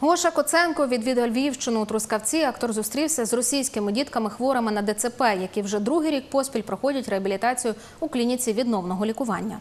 Гоша Коценко відвідав Львівщину у Трускавці. Актор зустрівся з російськими дітками хворими на ДЦП, які вже другий рік поспіль проходять реабілітацію у клініці відновного лікування.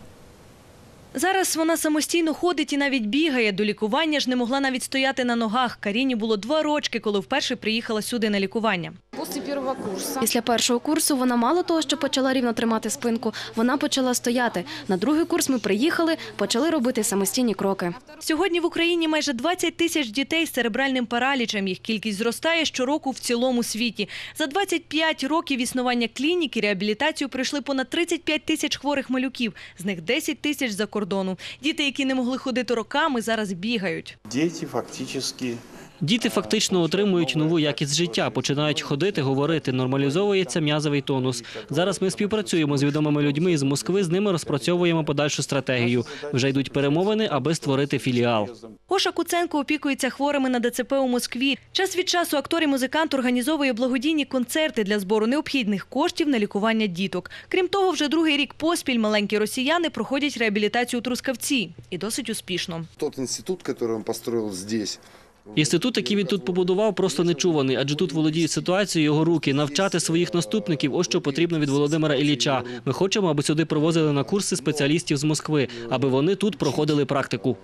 Зараз вона самостійно ходить і навіть бігає. До лікування ж не могла навіть стояти на ногах. Каріні було два рочки, коли вперше приїхала сюди на лікування. После первого курса Після першого курсу вона мало того, що почала рівно тримати спинку, вона почала стояти. На другий курс ми приїхали, почали робити самостійні кроки. Сьогодні в Україні майже 20 тисяч дітей з церебральним паралічем. Їх кількість зростає щороку в цілому світі. За 25 років існування клініки реабілітацію пройшли понад 35 тисяч хворих малюків. З них 10 тисяч за кордону. Діти, які не могли ходити роками, зараз бігають. Дети фактически Діти фактично отримують нову якість життя, починають ходити, говорити, нормалізовується м'язовий тонус. Зараз ми співпрацюємо з відомими людьми із Москви. З ними розпрацьовуємо подальшу стратегію. Вже йдуть перемовини, аби створити філіал. Гоша Куценко опікується хворими на ДЦП у Москві. Час від часу актор і музикант організовує благодійні концерти для збору необхідних коштів на лікування діток. Крім того, вже другий рік поспіль маленькі росіяни проходять реабілітацію у Трускавці. І досить успішно. Тот институт, который он построил здесь, Інститут, який він тут побудував, просто нечуваний, адже тут володіють ситуацією його руки. Навчати своїх наступників. Ось що потрібно від Володимира Ілліча. Ми хочемо, аби сюди провозили на курси спеціалістів з Москви, аби вони тут проходили практику.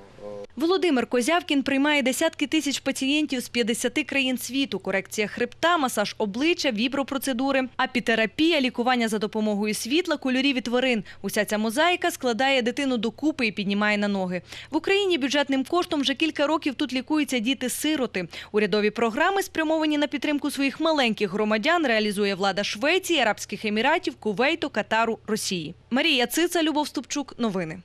Володимир Козявкін приймає десятки тисяч пацієнтів з 50 країн світу. Корекція хребта, масаж обличчя, вібропроцедури, апітерапія, лікування за допомогою світла, кольорів і тварин. Уся ця мозаїка складає дитину докупи і піднімає на ноги. В Україні бюджетним коштом вже кілька років тут лікуються діти-сироти. Урядові програми, спрямовані на підтримку своїх маленьких громадян, реалізує влада Швеції, Арабських Еміратів, Кувейту, Катару, Росії. Марія Циця, Любов Ступчук. Новини.